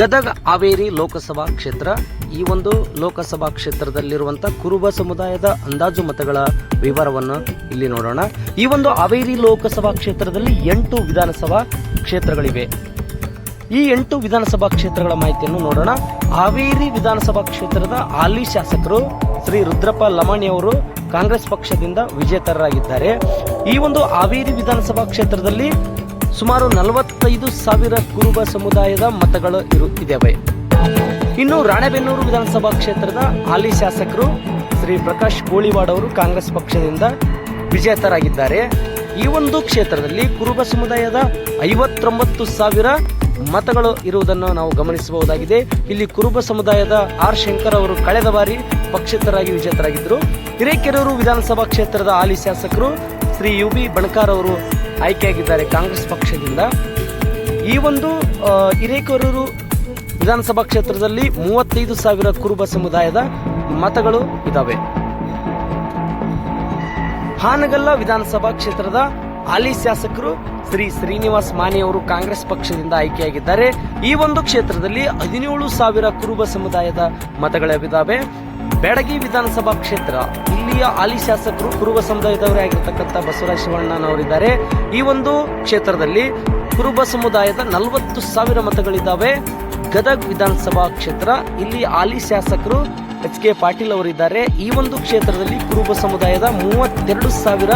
ಗದಗ ಹಾವೇರಿ ಲೋಕಸಭಾ ಕ್ಷೇತ್ರ. ಈ ಒಂದು ಲೋಕಸಭಾ ಕ್ಷೇತ್ರದಲ್ಲಿರುವಂಥ ಕುರುಬ ಸಮುದಾಯದ ಅಂದಾಜು ಮತಗಳ ವಿವರವನ್ನು ಇಲ್ಲಿ ನೋಡೋಣ. ಈ ಒಂದು ಹಾವೇರಿ ಲೋಕಸಭಾ ಕ್ಷೇತ್ರದಲ್ಲಿ ಎಂಟು ವಿಧಾನಸಭಾ ಕ್ಷೇತ್ರಗಳಿವೆ. ಈ ಎಂಟು ವಿಧಾನಸಭಾ ಕ್ಷೇತ್ರಗಳ ಮಾಹಿತಿಯನ್ನು ನೋಡೋಣ. ಹಾವೇರಿ ವಿಧಾನಸಭಾ ಕ್ಷೇತ್ರದ ಹಾಲಿ ಶಾಸಕರು ಶ್ರೀ ರುದ್ರಪ್ಪ ಲಮಾಣಿ ಅವರು ಕಾಂಗ್ರೆಸ್ ಪಕ್ಷದಿಂದ ವಿಜೇತರಾಗಿದ್ದಾರೆ ಈ ಒಂದು ಹಾವೇರಿ ವಿಧಾನಸಭಾ ಕ್ಷೇತ್ರದಲ್ಲಿ ಸುಮಾರು ನಲವತ್ತೈದು ಸಾವಿರ ಕುರುಬ ಸಮುದಾಯದ ಮತಗಳು ಇರು ಇದ್ದಾವೆ ಇನ್ನು ರಾಣೆಬೆನ್ನೂರು ವಿಧಾನಸಭಾ ಕ್ಷೇತ್ರದ ಹಾಲಿ ಶಾಸಕರು ಶ್ರೀ ಪ್ರಕಾಶ್ ಕೋಳಿವಾಡ್ ಅವರು ಕಾಂಗ್ರೆಸ್ ಪಕ್ಷದಿಂದ ವಿಜೇತರಾಗಿದ್ದಾರೆ. ಈ ಒಂದು ಕ್ಷೇತ್ರದಲ್ಲಿ ಕುರುಬ ಸಮುದಾಯದ ಐವತ್ತೊಂಬತ್ತು ಸಾವಿರ ಮತಗಳು ಇರುವುದನ್ನು ನಾವು ಗಮನಿಸಬಹುದಾಗಿದೆ. ಇಲ್ಲಿ ಕುರುಬ ಸಮುದಾಯದ ಆರ್ ಶಂಕರ್ ಅವರು ಕಳೆದ ಬಾರಿ ಪಕ್ಷೇತರಾಗಿ ವಿಜೇತರಾಗಿದ್ದರು. ಹಿರೇಕೆರೂರು ವಿಧಾನಸಭಾ ಕ್ಷೇತ್ರದ ಹಾಲಿ ಶಾಸಕರು ಶ್ರೀ ಯು ಬಿ ಬಣಕಾರ್ ಅವರು ಆಯ್ಕೆಯಾಗಿದ್ದಾರೆ ಕಾಂಗ್ರೆಸ್ ಪಕ್ಷದಿಂದ. ಈ ಒಂದು ಹಿರೇಕೆರೂರು ವಿಧಾನಸಭಾ ಕ್ಷೇತ್ರದಲ್ಲಿ ಮೂವತ್ತೈದು ಸಾವಿರ ಕುರುಬ ಸಮುದಾಯದ ಮತಗಳು ಇದ್ದಾವೆ ಹಾನಗಲ್ಲ ವಿಧಾನಸಭಾ ಕ್ಷೇತ್ರದ ಹಾಲಿ ಶಾಸಕರು ಶ್ರೀ ಶ್ರೀನಿವಾಸ್ ಮಾನೆ ಅವರು ಕಾಂಗ್ರೆಸ್ ಪಕ್ಷದಿಂದ ಆಯ್ಕೆಯಾಗಿದ್ದಾರೆ. ಈ ಒಂದು ಕ್ಷೇತ್ರದಲ್ಲಿ ಹದಿನೇಳು ಸಾವಿರ ಕುರುಬ ಸಮುದಾಯದ ಮತಗಳಿದ್ದಾವೆ ಬೆಡಗಿ ವಿಧಾನಸಭಾ ಕ್ಷೇತ್ರ ಇಲ್ಲಿಯ ಹಾಲಿ ಶಾಸಕರು ಕುರುಬ ಸಮುದಾಯದವರೇ ಆಗಿರ್ತಕ್ಕಂಥ ಬಸವರಾಜ ಶಿವಣ್ಣನವರಿದ್ದಾರೆ ಈ ಒಂದು ಕ್ಷೇತ್ರದಲ್ಲಿ ಕುರುಬ ಸಮುದಾಯದ ನಲವತ್ತು ಸಾವಿರ ಮತಗಳಿದ್ದಾವೆ. ಗದಗ್ ವಿಧಾನಸಭಾ ಕ್ಷೇತ್ರ, ಇಲ್ಲಿ ಹಾಲಿ ಶಾಸಕರು ಎಚ್ ಕೆ ಪಾಟೀಲ್ ಅವರಿದ್ದಾರೆ. ಈ ಒಂದು ಕ್ಷೇತ್ರದಲ್ಲಿ ಕುರುಬ ಸಮುದಾಯದ ಮೂವತ್ತೆರಡು ಸಾವಿರ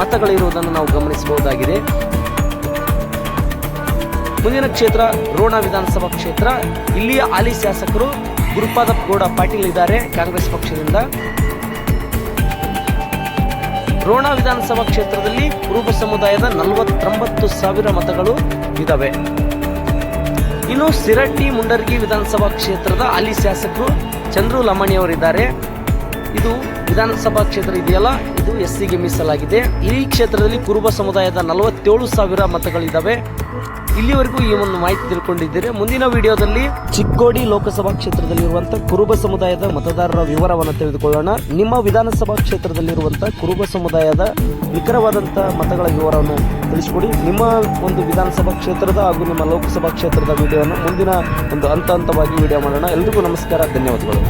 ಮತಗಳಿರುವುದನ್ನು ನಾವು ಗಮನಿಸಬಹುದಾಗಿದೆ. ಮುಂದಿನ ಕ್ಷೇತ್ರ, ರೋಣ ವಿಧಾನಸಭಾ ಕ್ಷೇತ್ರ. ಇಲ್ಲಿಯ ಹಾಲಿ ಶಾಸಕರು ಗುರುಪಾದ ಗೌಡ ಪಾಟೀಲ್ ಇದ್ದಾರೆ ಕಾಂಗ್ರೆಸ್ ಪಕ್ಷದಿಂದ. ರೋಣ ವಿಧಾನಸಭಾ ಕ್ಷೇತ್ರದಲ್ಲಿ ಕುರುಬ ಸಮುದಾಯದ ನಲವತ್ತೊಂಬತ್ತು ಸಾವಿರ ಮತಗಳು ಇದ್ದಾವೆ ಇನ್ನು ಸಿರಟ್ಟಿ ಮುಂಡರ್ಗಿ ವಿಧಾನಸಭಾ ಕ್ಷೇತ್ರದ ಹಾಲಿ ಶಾಸಕರು ಚಂದ್ರು ಲಮಾಣಿ ಅವರಿದ್ದಾರೆ. ಇದು ವಿಧಾನಸಭಾ ಕ್ಷೇತ್ರ ಇದೆಯಲ್ಲ, ಇದು ಎಸ್ ಸಿಗೆ ಮೀಸಲಾಗಿದೆ. ಈ ಕ್ಷೇತ್ರದಲ್ಲಿ ಕುರುಬ ಸಮುದಾಯದ ನಲವತ್ತೇಳು ಸಾವಿರ ಮತಗಳಿದ್ದಾವೆ ಇಲ್ಲಿವರೆಗೂ ಈ ಒಂದು ಮಾಹಿತಿ ತಿಳ್ಕೊಂಡಿದ್ದೀರಿ. ಮುಂದಿನ ವಿಡಿಯೋದಲ್ಲಿ ಚಿಕ್ಕೋಡಿ ಲೋಕಸಭಾ ಕ್ಷೇತ್ರದಲ್ಲಿರುವಂತಹ ಕುರುಬ ಸಮುದಾಯದ ಮತದಾರರ ವಿವರವನ್ನು ತಿಳಿದುಕೊಳ್ಳೋಣ. ನಿಮ್ಮ ವಿಧಾನಸಭಾ ಕ್ಷೇತ್ರದಲ್ಲಿರುವಂತಹ ಕುರುಬ ಸಮುದಾಯದ ನಿಖರವಾದಂತಹ ಮತಗಳ ವಿವರವನ್ನು ತಿಳಿಸಿಕೊಡಿ. ನಿಮ್ಮ ಒಂದು ವಿಧಾನಸಭಾ ಕ್ಷೇತ್ರದ ಹಾಗೂ ನಿಮ್ಮ ಲೋಕಸಭಾ ಕ್ಷೇತ್ರದ ವಿಡಿಯೋವನ್ನು ಮುಂದಿನ ಒಂದು ಹಂತ ಹಂತವಾಗಿ ವಿಡಿಯೋ ಮಾಡೋಣ. ಎಲ್ರಿಗೂ ನಮಸ್ಕಾರ, ಧನ್ಯವಾದಗಳು.